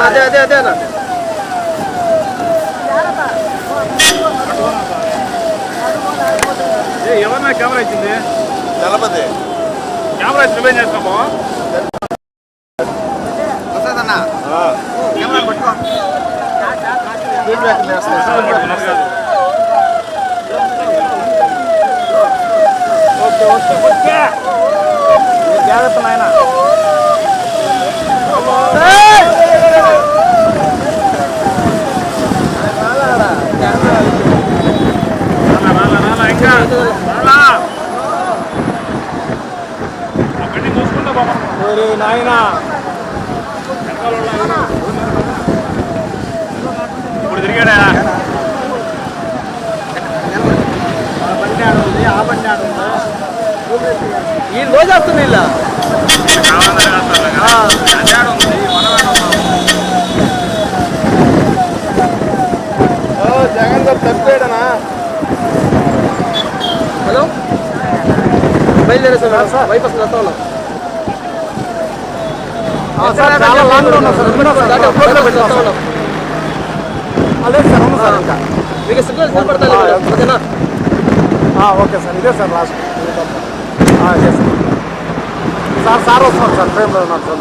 అదే అదే అదే అన్న ఎవరన్నా కెమెరా ఇచ్చింది? దళపతి. కెమెరా ఇచ్చి నువ్వేం చేస్తాము వస్తుందన్న ఆ, కెమెరా పట్టుకో ఫీడ్బ్యాక్ ఓకే ఓకే ఓకే జాగ్రత్త నాయన ఇంకా రాలా. అక్కడిని చూసుకుంటా బాబా నాయన ఇప్పుడు తిరిగాడా బండి ఆడ ఉంది ఆ బండి ఆడ ఉంది ఈ రోజు వస్తుంది ఇలా కావాలని రాస్తారు కదా. అడ్డాడు ఉంది మనవాడు ఉన్నాం జగన్ గారు తప్పిపోయాడనా హలో బయలుదేరే సార్ వైపు వస్తుంది వస్తా ఉన్నాం సార్, చాలా లాంగ్లో ఉన్నాం. సార్. పెట్టి వస్తా ఉన్నాం. అదే సార్ అవును సార్ ఇంకా. మీకు సిగ్నల్ కనపడతా ఓకేనా ఓకే సార్ ఇదే సార్ లాస్ట్. ఇదే సార్ సార్ సార్ వస్తున్నారు సార్ ట్రైన్లో ఉన్నారు సార్.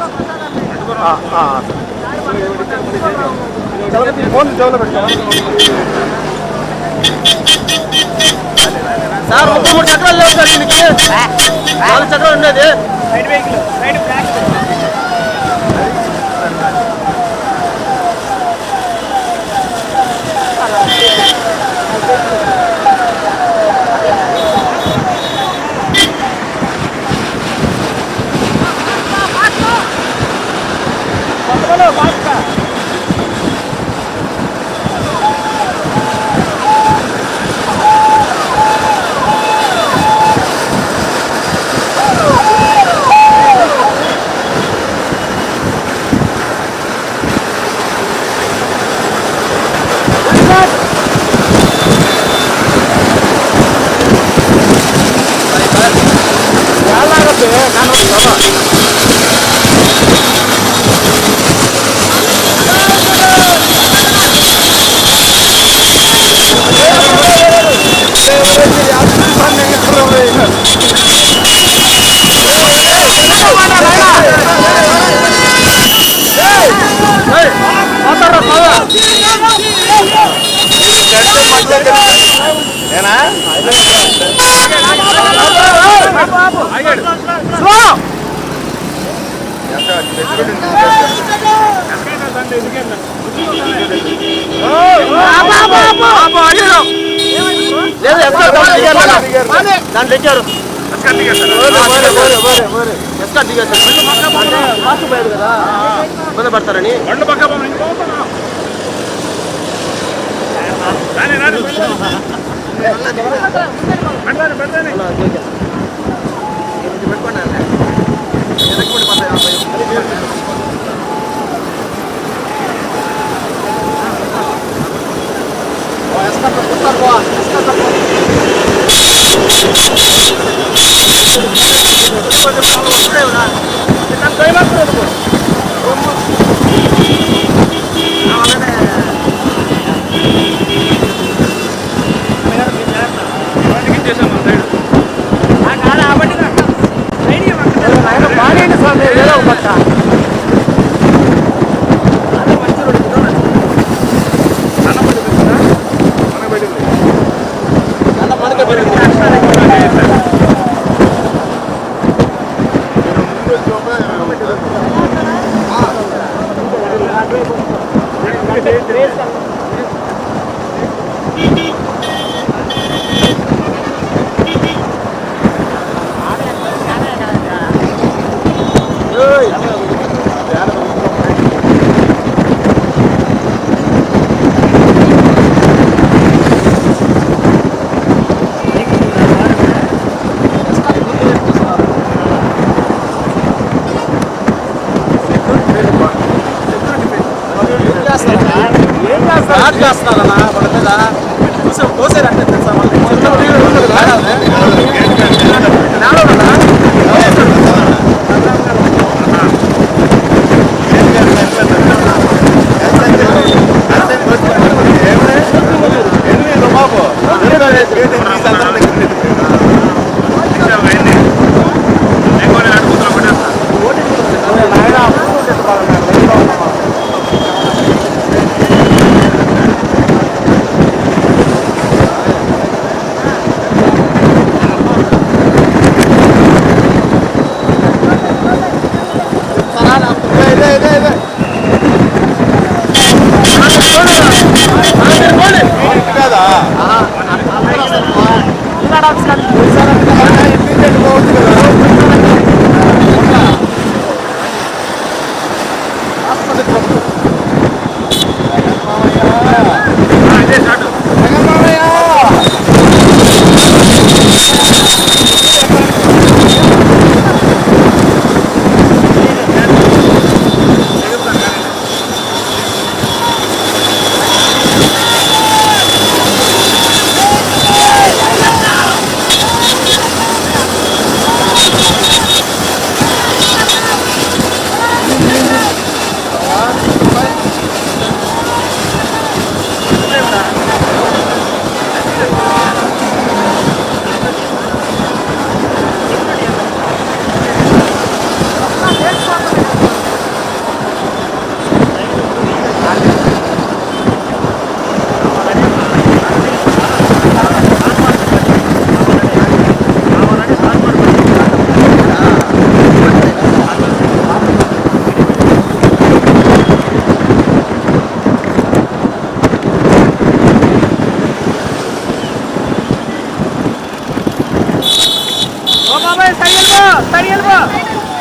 ఫోన్ చెవులో పెట్టుకోవాలి సార్ ముప్పై మూడు చక్రాలు లేవు సార్ దీనికి రైట్ చక్రాలు దాంట్లో దిగారు ఎక్కారు దిగారు ఫాస్ట్ పోయారు కదా ఇబ్బంది పడతారని పక్క. రాని, రాని, எனக்கு மட்டும் பார்த்தேன் అన్న మనకే యాడ్ చేస్తున్నారన్నా వాళ్ళ మీద. చూసే పోసారంటే తెలుసా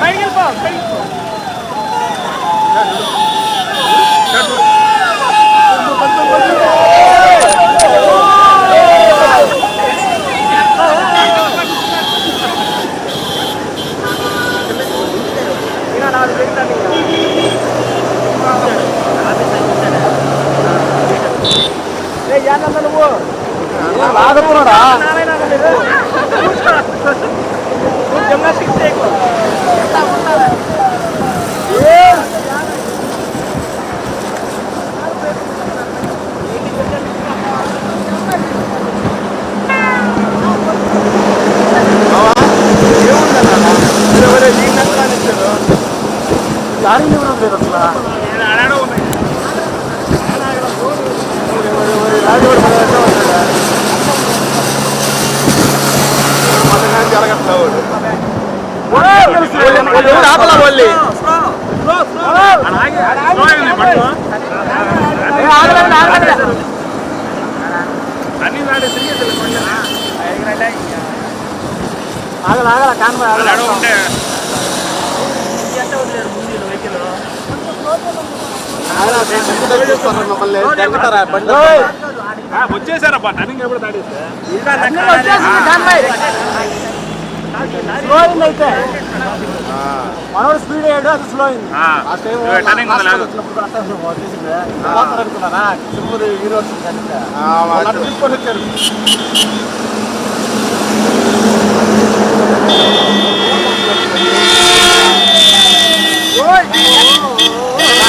సైడ్ వెళ్ళిపో సైడ్ వెళ్ళిపో సైడ్ ಆಗಲ್ಲ ಆಗಲ್ಲ ಕಾಣ್ಬ ಆಗಲ್ಲ ಆಗಲ್ಲ వచ్చేసారప్పా టర్నింగ్ ఎప్పుడు దాటేస్తే? స్లో అయింది అయితే. మనోడు స్పీడ్ అయ్యాడు అది స్లో అయింది. అనుకున్నారా సింపుల్ హీరో తీసుకొని వచ్చారు.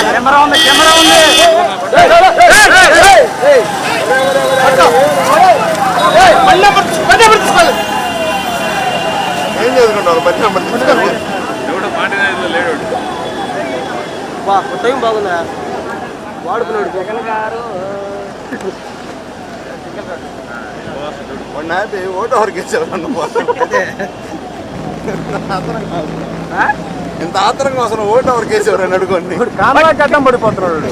కెమెరా ఉంది కెమెరా ఉంది. ఏం చదువుకుంటారు పది నెంబర్ తీసుకోండి ఎవడు మాటిన లేడు టైం బాగుందా వాడుకున్నాడు జగన్ గారు మొన్న అయితే ఓటు ఎవరికి ఇచ్చారు ఇంత ఆత్రం కోసం ఓటు ఎవరికి వేసేవారు అని అడుకోండి కామరా గడ్డం పడిపోతున్నాడు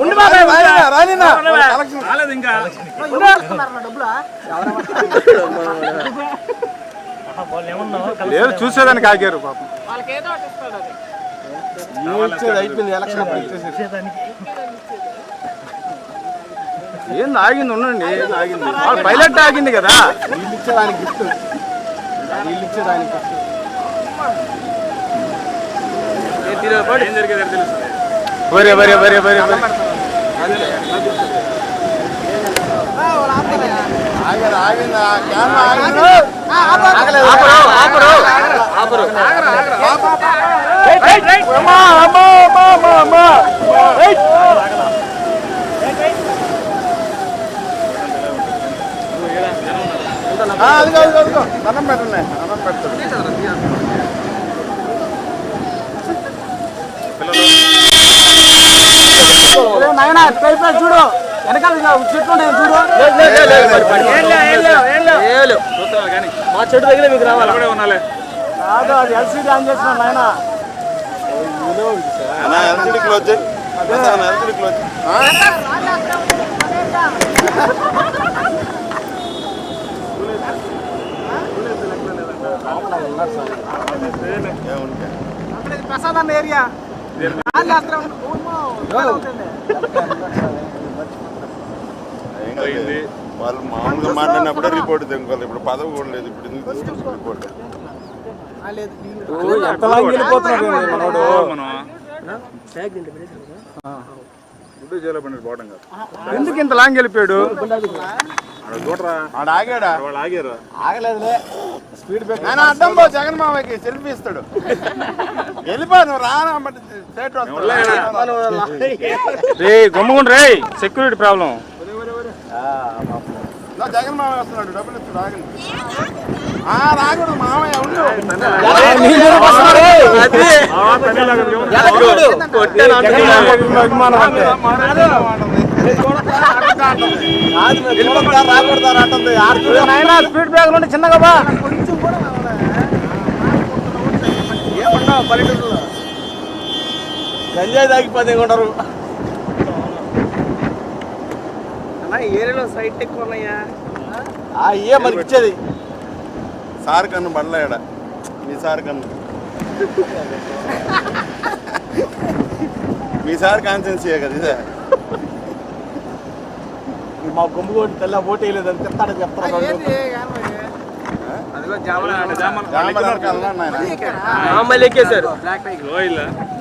ఉండు బాబాయ్ రాలేదు ఇంకా. లేదు చూసేదానికి ఆగారు పాపం. వాళ్ళకి ఏదో ఒకటి ఇస్తాడు అది. ఇచ్చేది అయిపోయింది ఎలక్షన్ ఏంది ఆగింది ఉండండి ఆగింది. వాళ్ళ పైలట్ ఆగింది కదా. గిఫ్ట్ వీళ్ళు ఏం జరిగేది తెలుస్తుంది వరే వరే వరే వరే. ఆగారు ఆగింది? ఆగింది? ఆగలేదు ఆపరు. ఆపరు. రైట్ అమ్మా అమ్మా అమ్మా అమ్మా. అమ్మా అదిగో అదిగో అదిగో. అన్నం పెట్టండి. అన్నం ఒరే నాయనా, ఎట్లా అయిపోయాడు చూడు. వెనకాల చెట్లు ఉన్నాయి చూడు. మా చెట్టు దగ్గర మీకు రావాలి? కూడా ఉన్నాలే. కాదు అది ఎల్సీడీ ఆన్ చేసిన నాయన. LCD close LCD close Prasad area. పోయింది. వాళ్ళు మామూలుగా మాట్లాడినప్పుడే రిపోర్ట్ తెంకోవాలి ఇప్పుడు పదవి కూడా లేదు. ఇప్పుడు రిపోర్ట్ ఎందుకు ఇంత లాంగ్ వెళ్ళిపోయాడు? ఆగాడా? వాళ్ళు ఆగారు. ఆగలేదులే. Speed break. ఆయన అడ్డం పో జగన్ మామయ్యకి సెల్ఫీ ఇస్తాడు. వెళ్ళిపో నువ్వు రానా రే గమ్ముగుండు రే సెక్యూరిటీ ప్రాబ్లం. జగన్ మామయ్య వస్తున్నాడు డబ్బులు ఇస్తాడు ఆగండి. రాకూడదు మామయ్య ఉండు. అభిమానం స్పీడ్ బ్రేక్ ఉంటే చిన్నగా బా గంజాయి తాగిపోతే ఉంటారు అన్న ఏరియాలో సైట్ ఎక్కువ ఉన్నాయా ఏ మనకి ఇచ్చేది సార్ కన్ను పడలేడ మీ సార్ కన్ను మీ సార్ కాన్సెన్సీయే కదా ఇదే? మా గుమ్ము కొట్టి తెల్ల ఓటు వేయలేదని చెప్తాడని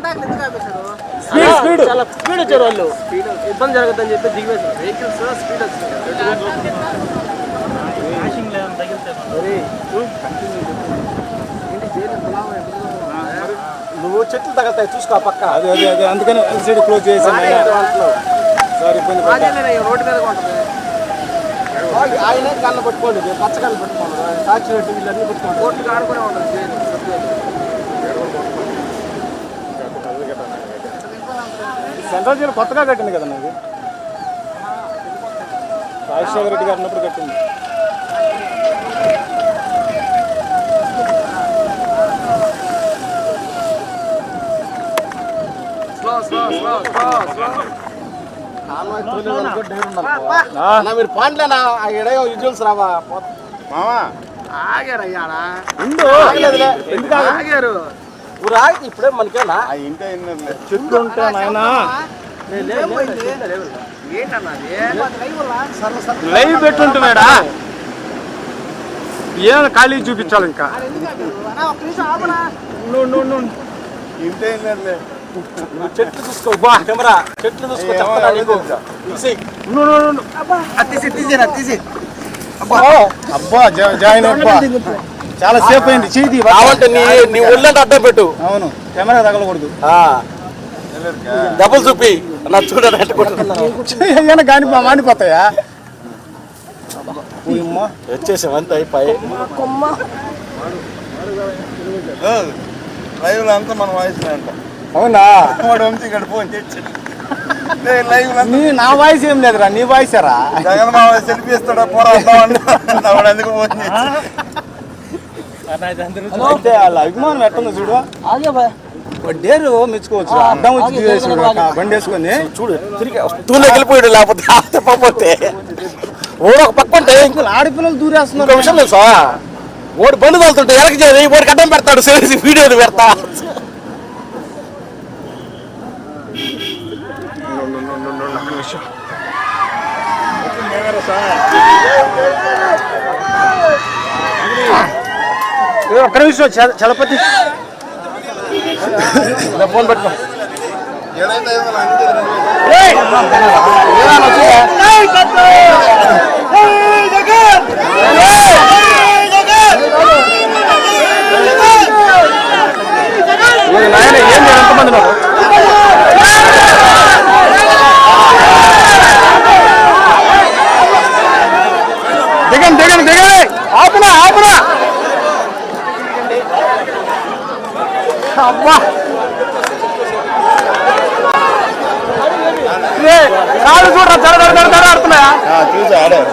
బైక్ స్పీడ్ స్పీడ్ చాలా స్పీడ్. వచ్చారు వాళ్ళు. ఇబ్బంది జరగద్దని చెప్పి దిగివేశారు వెహికల్స్ స్పీడ్ నువ్వు చెట్లు తగలుతాయి చూసుకో పక్క. అదే అదే అదే. అందుకని సైడ్ క్లోజ్ చేసాను. రోడ్డు మీద ఉంటుంది. ఆయన కన్ను పట్టుకోండి పచ్చ కన్ను పట్టుకోండి సాక్షి రెడ్డి వీళ్ళన్నీ పట్టుకోండి. రోడ్డు ఆడుకునే ఉంటుంది. సెంట్రల్ జైలు కొత్తగా కట్టింది కదా ఇది? రాజశేఖర రెడ్డి గారు ఉన్నప్పుడు కట్టింది. స్లో స్లో స్లో స్లో అన్న మీరు పాండ్లేనా ఆ ఎడయో విజువల్స్ రావా? మామా ఆగారు అయ్యాడా ఆగ- ఆగారు. ఊరు ఆగితే ఇప్పుడే మనకేనా? ఆ ఇంకా ఎన్నర్లే చెట్లు ఉంటే నాయనా. లైవ్ పెట్టుంటున్నాడా? ఏం ఖాళీ చూపించాలి ఇంకా? ఇంతే చెట్లు చూసుకో బా కెమెరా. చెట్లు చూసుకో నీకు? తీసి అబ్బా. జాయిన్ అబ్బా చాలా సేపు అయింది చేతి కావంటే నీ నీ ఒళ్ళంటే అడ్డం పెట్టు. అవును కెమెరా తగలకూడదు. డబ్బులు చూపి నా చూడని ఏమైనా కానీ మాడిపోతాయా ఉమ్మా. వచ్చేసాం అంత అయిపోయి. లైవ్లో అంతా మన వాయిస్ అంట. అవునా? వాడు వంశీ ఇక్కడ ఫోన్ తెచ్చాడు లైవ్లో నీ నా వాయిస్ ఏం లేదురా నీ జగన్ సెల్ఫీ ఇస్తాడా పోరాడతాం వాడు ఎందుకు ఫోన్ చేసి? అయితే వాళ్ళ అభిమానం ఎట్టుందో చూడు డేరు మెచ్చుకోవచ్చు అడ్డం వచ్చి తీసేసాడు ఒక బండి వేసుకొని చూడు తిరిగి తూనే వెళ్ళిపోయాడు లేకపోతే తప్పపోతే ఓడు ఒక పక్క ఉంటే ఇంకో ఆడపిల్లలు దూరేస్తున్నారు. విషయం తెలుసా? ఓడి బండి తోలుతుంటే ఎలక ఓడికి అడ్డం పెడతాడు చేసి వీడియో పెడతా ఏ, ఒక్క నిమిషం చలపతి. ఫోన్ పెట్టుకో. నాయన ఏం ఎంతమంది ఉన్నారు? దిగండి దిగండి. ఆపునా ఆపునా. అబ్బా. కాదు చూడరా దడ ఆడుతున్నాయా? చూసి ఆడారు